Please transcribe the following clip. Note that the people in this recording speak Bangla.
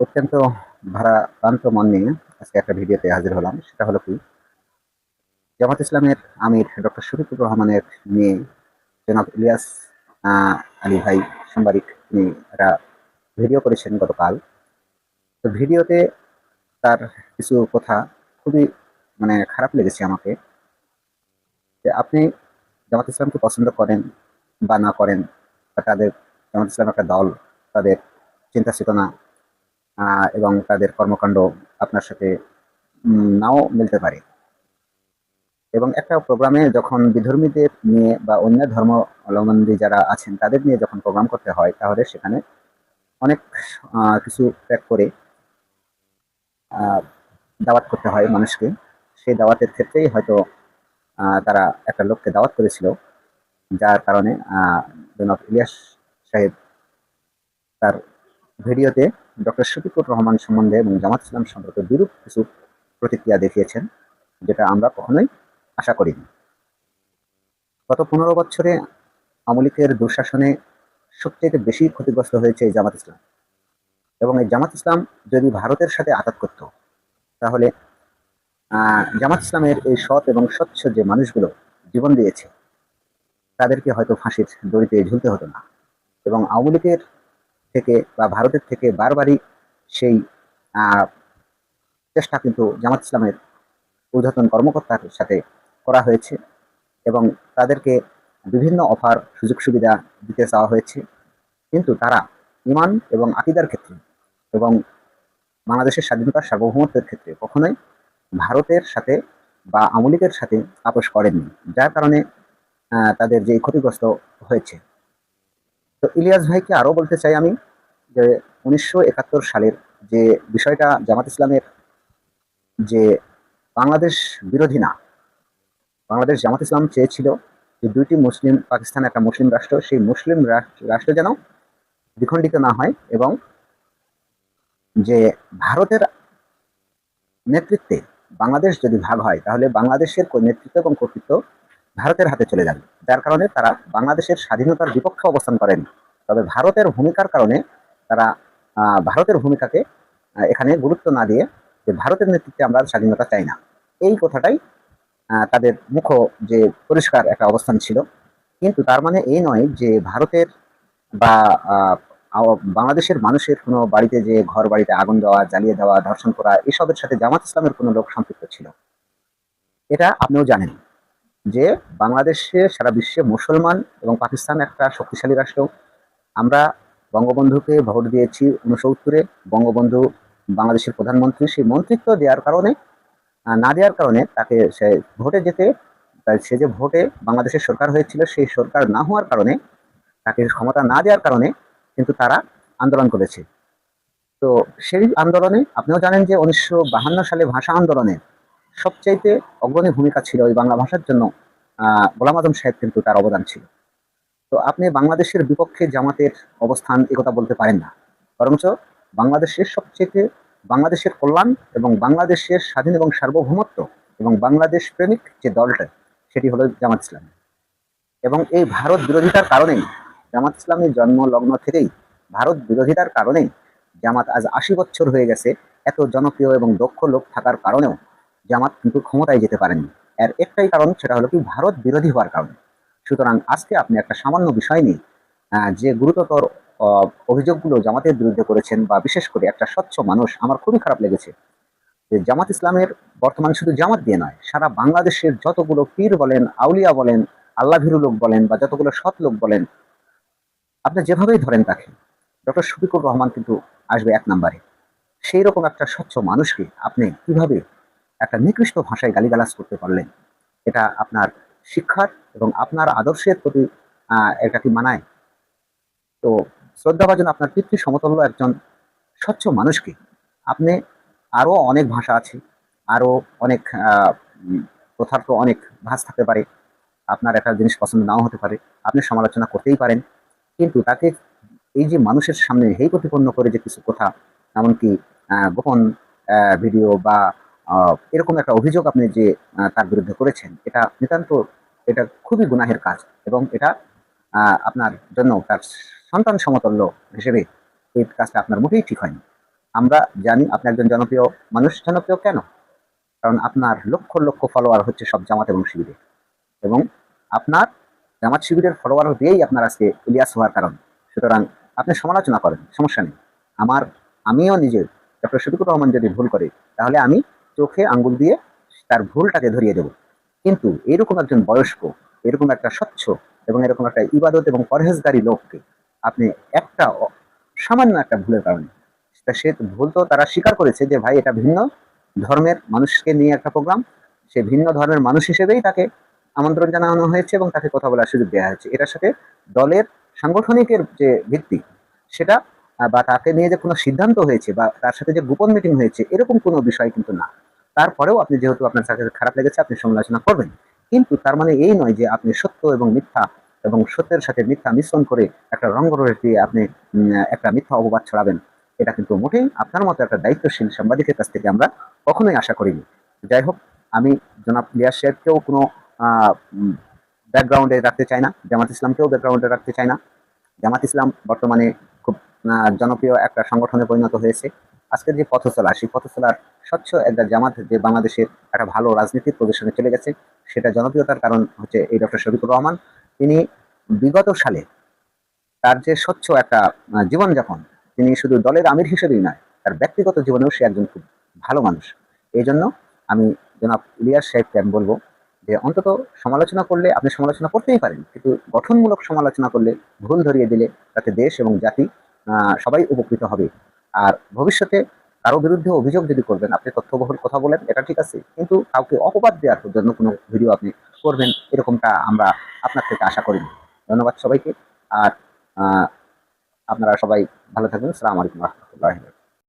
অত্যন্ত মন নিয়ে আজকে একটা ভিডিওতে হাজির হলাম। সেটা হলো কি, জামাত ইসলামের আমির ডক্টর শরীফুর রহমানের মেয়ে জনাব ইলিয়াস আলী ভাই সাংবাদিক একটা ভিডিও করেছেন গতকাল। তো ভিডিওতে তার কিছু কথা খুবই মানে খারাপ লেগেছে আমাকে। যে আপনি জামাত ইসলামকে পছন্দ করেন বা না করেন, বা তাদের, জামাত ইসলাম একটা দল, তাদের চিন্তা চেতনা এবং তাদের কর্মকাণ্ড আপনার সাথে নাও মিলতে পারে। এবং একটা প্রোগ্রামে যখন বিধর্মীদের নিয়ে বা অন্য ধর্ম অবলম্বী যারা আছেন, তাদের নিয়ে যখন প্রোগ্রাম করতে হয়, তাহলে সেখানে অনেক কিছু ত্যাগ করে দাওয়াত করতে হয় মানুষকে। সেই দাওয়াতের ক্ষেত্রেই হয়তো তারা একটা লোককে দাওয়াত করেছিল, যার কারণে জনাব ইলিয়াস সাহেব তার ভিডিওতে ডক্টর শফিকুর রহমান সম্বন্ধে এবং জামাত ইসলাম সম্পর্কে বিরূপ কিছু প্রতিক্রিয়া দেখিয়েছেন, যেটা আমরা কখনোই আশা করিনি। গত পনেরো বছরে আমলিকের দুঃশাসনে সবচেয়ে বেশি ক্ষতিগ্রস্ত হয়েছে এই জামাত ইসলাম। এবং এই জামাত ইসলাম যদি ভারতের সাথে আঘাত করত, তাহলে জামাত ইসলামের এই সৎ এবং স্বচ্ছ যে মানুষগুলো জীবন দিয়েছে, তাদেরকে হয়তো ফাঁসির দড়িতে ঝুলতে হতো না। এবং আওয়ামী লীগের থেকে বা ভারতের থেকে বারবারই সেই চেষ্টা কিন্তু জামাত ইসলামের ঊর্ধ্বতন কর্মকর্তার সাথে করা হয়েছে এবং তাদেরকে বিভিন্ন অফার, সুযোগ সুবিধা দিতে চাওয়া হয়েছে। কিন্তু তারা ইমান এবং আকিদার ক্ষেত্রে এবং বাংলাদেশের স্বাধীনতার সার্বভৌমত্বের ক্ষেত্রে কখনোই ভারতের সাথে বা আওয়ামী লীগের সাথে আপোষ করেননি। যার কারণে তাদের যে ক্ষতিগ্রস্ত হয়েছে। তো ইলিয়াস ভাইকে আরও বলতে চাই আমি যে, উনিশশো একাত্তর সালের যে বিষয়টা জামাত ইসলামের যে বাংলাদেশ বিরোধী না, বাংলাদেশ জামাত ইসলাম চেয়েছিল যে দুইটি মুসলিম, পাকিস্তান একটা মুসলিম রাষ্ট্র, সেই মুসলিম রাষ্ট্র যেন দ্বিখণ্ডিত না হয় এবং যে ভারতের নেতৃত্বে বাংলাদেশ যদি ভাগ হয়, তাহলে বাংলাদেশের নেতৃত্ব এবং কর্তৃত্ব ভারতের হাতে চলে যাবে। যার কারণে তারা বাংলাদেশের স্বাধীনতার বিপক্ষে অবস্থান করেন। তবে ভারতের ভূমিকার কারণে তারা ভারতের ভূমিকাকে এখানে গুরুত্ব না দিয়ে যে ভারতের নেতৃত্বে আমরা স্বাধীনতা চাই না। এই কথাটাই তাদের মুখ যে পরিষ্কার একটা অবস্থান ছিল। কিন্তু তার মানে এই নয় যে ভারতের বা বাংলাদেশের মানুষের কোনো বাড়িতে যে ঘর, বাড়িতে আগুন দেওয়া, জ্বালিয়ে দেওয়া, ধর্ষণ করা, এসবের সাথে জামাত ইসলামের কোনো লোক সম্পৃক্ত ছিল। এটা আপনিও জানেন যে বাংলাদেশে সারা বিশ্বে মুসলমান এবং পাকিস্তান একটা শক্তিশালী রাষ্ট্র। আমরা বঙ্গবন্ধুকে ভোট দিয়েছি উনসত্তরে বঙ্গবন্ধু বাংলাদেশের প্রধানমন্ত্রী, সেই মন্ত্রিত্ব দেওয়ার কারণে না দেওয়ার কারণে তাকে সে ভোটে যেতে সে যে ভোটে বাংলাদেশের সরকার হয়েছিল, সেই সরকার না হওয়ার কারণে, তাকে ক্ষমতা না দেওয়ার কারণে কিন্তু তারা আন্দোলন করেছে। তো সেই আন্দোলনে আপনিও জানেন যে উনিশশো সালে ভাষা আন্দোলনে সবচাইতে অগ্রণী ভূমিকা ছিল ওই বাংলা ভাষার জন্য গোলাম আজম সাহেব কিন্তু তার অবদান ছিল। তো আপনি বাংলাদেশের বিপক্ষে জামাতের অবস্থান একথা বলতে পারেন না। বরঞ্চ বাংলাদেশের সবচেয়ে বাংলাদেশের কল্যাণ এবং বাংলাদেশের স্বাধীন এবং সার্বভৌমত্ব এবং বাংলাদেশ প্রেমিক যে দলটা, সেটি হলো জামাত ইসলাম। এবং এই ভারত বিরোধিতার কারণেই জামাত ইসলামের জন্ম লগ্ন থেকেই ভারত বিরোধিতার কারণে জামাত আজ আশি বছর হয়ে গেছে। এত জনপ্রিয় এবং দক্ষ লোক থাকার কারণেও জামাত কিন্তু ক্ষমতায় যেতে পারেনি এর একটাই কারণ সেটা হলো কি, ভারত বিরোধী হওয়ার কারণে। সুতরাং আজকে আপনি একটা সামান্য বিষয় নিয়ে যে গুরুতর অভিযোগগুলো জামাতের বিরুদ্ধে করেছেন বা বিশেষ করে একটা স্বচ্ছ মানুষ, আমার খুবই খারাপ লেগেছে যে জামাত ইসলামের বর্তমান শুধু জামাত দিয়ে নয়, সারা বাংলাদেশের যতগুলো পীর বলেন, আউলিয়া বলেন আল্লাহ ভীরু লোক বলেন বা যতগুলো সৎ লোক বলেন আপনি যেভাবেই ধরেন তাকে ডক্টর শফিকুর রহমান কিন্তু আসবে এক নম্বরে। সেই রকম একটা স্বচ্ছ মানুষকে আপনি কীভাবে একটা নিকৃষ্ট ভাষায় গালিগালাজ করতে পারলেন এটা আপনার শিক্ষার এবং আপনার আদর্শের প্রতি এটা কি মানায়? তো শ্রদ্ধাভাজন আপনার পিতৃ সমতুল্য একজন স্বচ্ছ মানুষকে আপনি আরও অনেক ভাষা আছে আরও অনেক উম, প্রথার্থ অনেক ভাষ থাকতে পারে আপনার একটা জিনিস পছন্দ নাও হতে পারে আপনি সমালোচনা করতেই পারেন। কিন্তু তাকে এই যে মানুষের সামনে হেই প্রতিপন্ন করে যে কিছু কথা, এমনকি গোপন ভিডিও বা এরকম একটা অভিযোগ আপনি যে তার বিরুদ্ধে করেছেন, এটা নিতান্ত, এটা খুবই গুনাহের কাজ এবং এটা আপনার জন্য তার সন্তান সমতল্য হিসেবে এই কাজটা আপনার মোটেই ঠিক হয়নি। আমরা জানি আপনি একজন জনপ্রিয় মানুষ, জনপ্রিয় কেন? কারণ আপনার লক্ষ লক্ষ ফলোয়ার হচ্ছে সব জামাত এবং শিবিরে। এবং আপনার জামাত শিবিরের ফলোয়ার দিয়েই আপনার আজকে ইলিয়াস হওয়ার কারণ। সুতরাং আপনি সমালোচনা করেন, সমস্যা নেই। আমার, আমিও নিজে ডক্টর শফিকুর রহমান যদি ভুল করে, তাহলে আমি চোখে আঙ্গুল দিয়ে তার ভুলটাকে ধরিয়ে দেব। কিন্তু এরকম একজন বয়স্ক, এরকম একটা স্বচ্ছ এবং এরকম একটা ইবাদত এবং পরহেজগারী লোককে আপনি একটা সামান্য একটা ভুলের কারণে সে ভুল তো তারা স্বীকার করেছে যে ভাই এটা ভিন্ন ধর্মের মানুষকে নিয়ে একটা প্রোগ্রাম সে ভিন্ন ধর্মের মানুষ হিসেবেই তাকে আমন্ত্রণ জানানো হয়েছে এবং তাকে কথা বলার সুযোগ দেওয়া হয়েছে। এটার সাথে দলের সাংগঠনিকের যে ভিত্তি, সেটা বা তাকে নিয়ে যে কোনো সিদ্ধান্ত হয়েছে বা তার সাথে যে গোপন মিটিং হয়েছে, এরকম কোনো বিষয় কিন্তু না। তারপরেও আপনি যেহেতু আপনার কাছে খারাপ লেগেছে, আপনি সমালোচনা করবেন। কিন্তু তার মানে এই নয় যে আপনি সত্য এবং মিথ্যা এবং সত্যের সাথে মিথ্যা মিশ্রণ করে একটা রঙ্গরস দিয়ে আপনি একটা মিথ্যা অপবাদ ছড়াবেন, এটা কিন্তু মোটেই আপনার মতো একটা দায়িত্বশীল সাংবাদিকের কাছ থেকে আমরা কখনোই আশা করিনি। যাই হোক, আমি জনাব লিয়াস সাহেবকেও কোনো ব্যাকগ্রাউন্ডে রাখতে চায় না। জামাত ইসলামকেও ব্যাকগ্রাউন্ডে রাখতে চায় না। জামাত ইসলাম বর্তমানে খুব জনপ্রিয় একটা সংগঠনে পরিণত হয়েছে। আজকের যে পথচলা, সেই পথচলার স্বচ্ছ একটা জামাত যে বাংলাদেশের একটা ভালো রাজনীতির প্রদর্শনে চলে গেছে, সেটা জনপ্রিয়তার কারণ হচ্ছে এই ডক্টর শফিকুর রহমান। তিনি বিগত সালে তার যে স্বচ্ছ একটা জীবনযাপন, তিনি শুধু দলের আমির হিসেবেই নয়, তার ব্যক্তিগত জীবনেও সে একজন খুব ভালো মানুষ। এই জন্য আমি জনাব ইলিয়াস সাহেবকে আমি বলব যে অন্তত সমালোচনা করলে আপনি সমালোচনা করতেই পারেন, কিন্তু গঠনমূলক সমালোচনা করলে ভুল ধরিয়ে দিলে তাতে দেশ এবং জাতি সবাই উপকৃত হবে। আর ভবিষ্যতে কারও বিরুদ্ধে অভিযোগ যদি করবেন, আপনি তথ্যবহুল কথা বলেন, এটা ঠিক আছে, কিন্তু কাউকে অপবাদ দেওয়ার জন্য কোনো ভিডিও আপনি করবেন, এরকমটা আমরা আপনার থেকে আশা করিনি ধন্যবাদ সবাইকে, আর আপনারা সবাই ভালো থাকবেন। সালাম আলাইকুম রহমতুল্লাহ